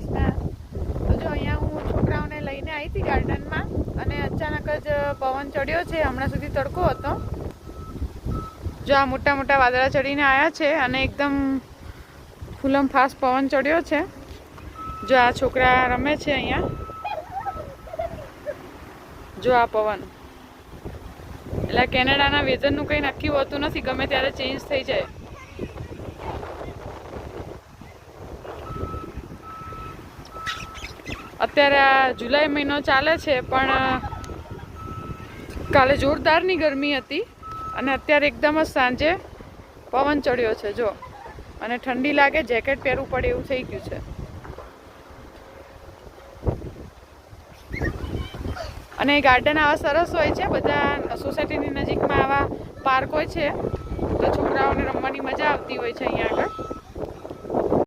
વિસ્તાર. તો જો અહીંયા હું છોકરાઓને લઈને આવી હતી ગાર્ડનમાં અને અચાનક જ પવન ચડ્યો છે. હમણાં સુધી તડકો હતો. જો આ મોટા મોટા વાદળા ચડીને આવ્યા છે અને એકદમ ફૂલમ ફાસ્ટ પવન ચડ્યો છે. જો આ છોકરા રમે છે અહીંયા. જો આ પવન. એટલે કેનેડાના વેધરનું કંઈ નક્કી હોતું નથી. ગમે ત્યારે ચેન્જ થઈ જાય. અત્યારે આ જુલાઈ મહિનો ચાલે છે, પણ કાલે જોરદારની ગરમી હતી અને અત્યારે એકદમ જ સાંજે પવન ચડ્યો છે, જો. અને ઠંડી લાગે, જેકેટ પહેરવું પડે એવું થઈ ગયું છે. અને ગાર્ડન આવા સરસ હોય છે, બધા સોસાયટીની નજીકમાં આવા પાર્ક હોય છે, તો છોકરાઓને રમવાની મજા આવતી હોય છે અહીંયા આગળ.